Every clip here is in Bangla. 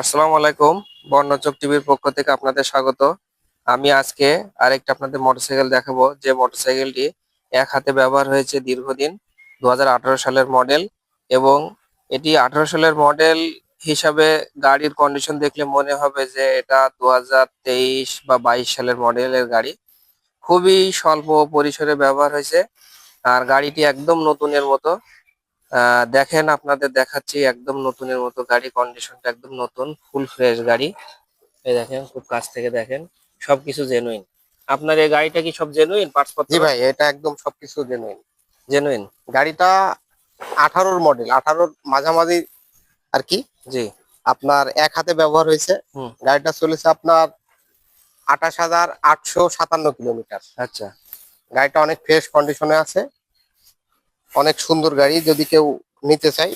আসসালামু আলাইকুম বর্ণচক টিভির পক্ষ থেকে আপনাদের স্বাগত। আমি আজকে আরেকটা আপনাদের মোটরসাইকেল দেখাবো। যে মোটরসাইকেলটি এক হাতে ব্যবহার হয়েছে দীর্ঘদিন দুহাজার আঠারো সালের মডেল এবং এটি আঠারো সালের মডেল হিসাবে গাড়ির কন্ডিশন দেখলে মনে হবে যে এটা দু হাজার তেইশ বা বাইশ সালের মডেলের গাড়ি। খুবই স্বল্প পরিসরে ব্যবহার হয়েছে আর গাড়িটি একদম নতুনের মতো। দেখেন আপনাদের দেখাচ্ছি একদম নতুনের মতো গাড়ি কন্ডিশনটা একদম নতুন ফুল ফ্রেশ গাড়ি। এই দেখেন খুব কাছ থেকে দেখেন সবকিছু জেনুইন আপনার এই গাড়িটা কি সব জেনুইন পার্টসপত্র জি ভাই এটা একদম সবকিছু জেনুইন জেনুইন গাড়িটা আঠারোর মডেল আঠারোর মাঝামাঝি আর কি। জি। আপনার এক হাতে ব্যবহার হয়েছে। গাড়িটা চলেছে আপনার আঠাশ হাজার আটশো সাতান্ন কিলোমিটার। আচ্ছা। গাড়িটা অনেক ফ্রেশ কন্ডিশনে আছে। অনেক সুন্দর গাড়ি যদি কেউ নিতে চাই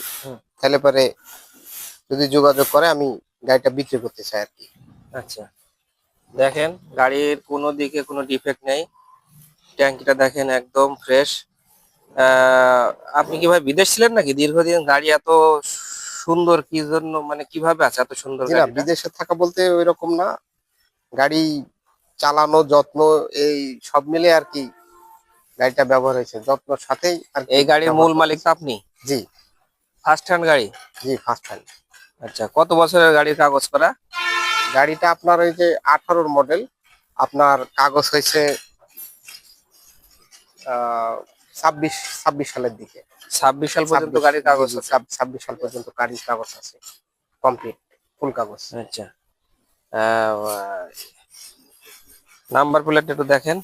তাহলে পরে যদি যোগাযোগ করে আমি গাড়িটা বিক্রি করতে চাই আর কি। আচ্ছা। দেখেন গাড়ির কোনো দিকে কোনো ডিফেক্ট নেই। ট্যাঙ্কিটা দেখেন একদম ফ্রেশ আপনি কি ভাই বিদেশ ছিলেন নাকি? দীর্ঘদিন গাড়ি এত সুন্দর কি জন্য মানে কীভাবে আছে এত সুন্দর বিদেশে থাকা বলতে ওই রকম না। গাড়ি চালানো যত্ন এই সব মিলে আর কি গাড়িটা ব্যবহার হয়েছে। যত্নর সাথেই আর এই গাড়ির মূল মালিক তো আপনি? জি। ফার্স্ট হ্যান্ড গাড়ি? জি ফার্স্ট হ্যান্ড আচ্ছা কত বছরের গাড়ির কাগজ করা? গাড়িটা আপনার ওই যে আঠারোর মডেল আপনার কাগজ হয়েছে ছাব্বিশ ছাব্বিশ সালের দিকে। ছাব্বিশ সাল পর্যন্ত গাড়ির কাগজ ছাব্বিশ সাল পর্যন্ত গাড়ির কাগজ আছে। কমপ্লিট ফুল কাগজ। আচ্ছা। নাম্বার প্লেট একটু দেখেন।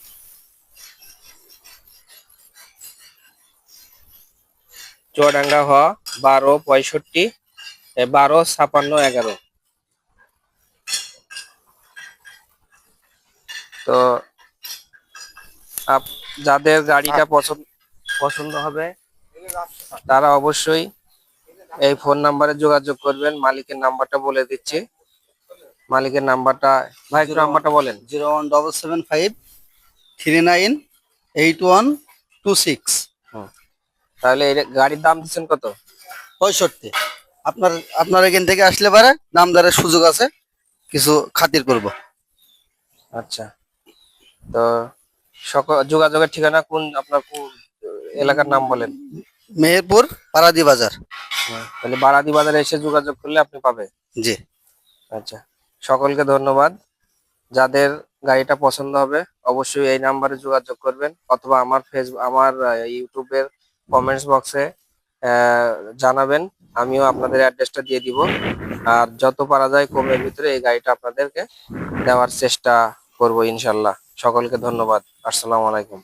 চুয়াডাঙ্গা হ বারো পঁয়ষট্টি এ, বারো ছাপান্ন এগারো। তো যাদের গাড়িটা পছন্দ পছন্দ হবে তারা অবশ্যই এই ফোন নাম্বারে যোগাযোগ করবেন। মালিকের নাম্বারটা বলে দিচ্ছি। মালিকের নাম্বারটা ভাই নাম্বারটা বলেন। Zero one double seven five three nine eight one two six. তাহলে গাড়ির দাম দিচ্ছেন কত? পঁয়ষট্টি। আপনার আপনার এখান থেকে আসলে পারে দাম নামদারের সুযোগ আছে কিছু খাতির করব। আচ্ছা। তো সকল যোগাযোগের ঠিকানা কোন আপনার কোন এলাকার নাম বলেন? মেহেরপুর বারাদি বাজার। তাহলে বারাদি বাজারে এসে যোগাযোগ করলে আপনি পাবেন জি। আচ্ছা সকলকে ধন্যবাদ। যাদের গাড়িটা পছন্দ হবে অবশ্যই এই নাম্বারে যোগাযোগ করবেন অথবা আমার ফেসবুক আমার ইউটিউবের কমেন্টস বক্সে জানাবেন। আমিও আপনাদের অ্যাড্রেসটা দিয়ে দিব। আর যত পারা যায় কমের ভিতরে এই গাড়িটা আপনাদেরকে দেওয়ার চেষ্টা করব ইনশাল্লাহ। সকলকে ধন্যবাদ। আসসালামু আলাইকুম।